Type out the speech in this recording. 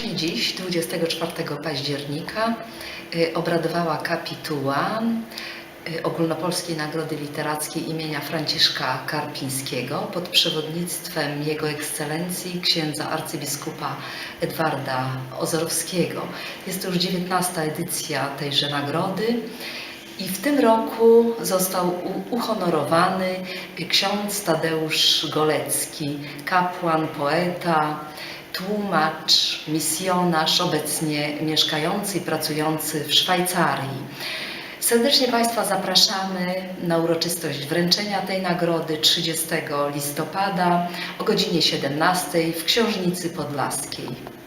Właśnie dziś, 24 października, y, obradowała kapituła y, Ogólnopolskiej Nagrody Literackiej imienia Franciszka Karpińskiego pod przewodnictwem Jego Ekscelencji księdza arcybiskupa Edwarda Ozorowskiego. Jest to już 19. edycja tejże nagrody. I w tym roku został uhonorowany ksiądz Tadeusz Golecki, kapłan, poeta, tłumacz, misjonarz, obecnie mieszkający i pracujący w Szwajcarii. Serdecznie Państwa zapraszamy na uroczystość wręczenia tej nagrody 30 listopada o godzinie 17 w Książnicy Podlaskiej.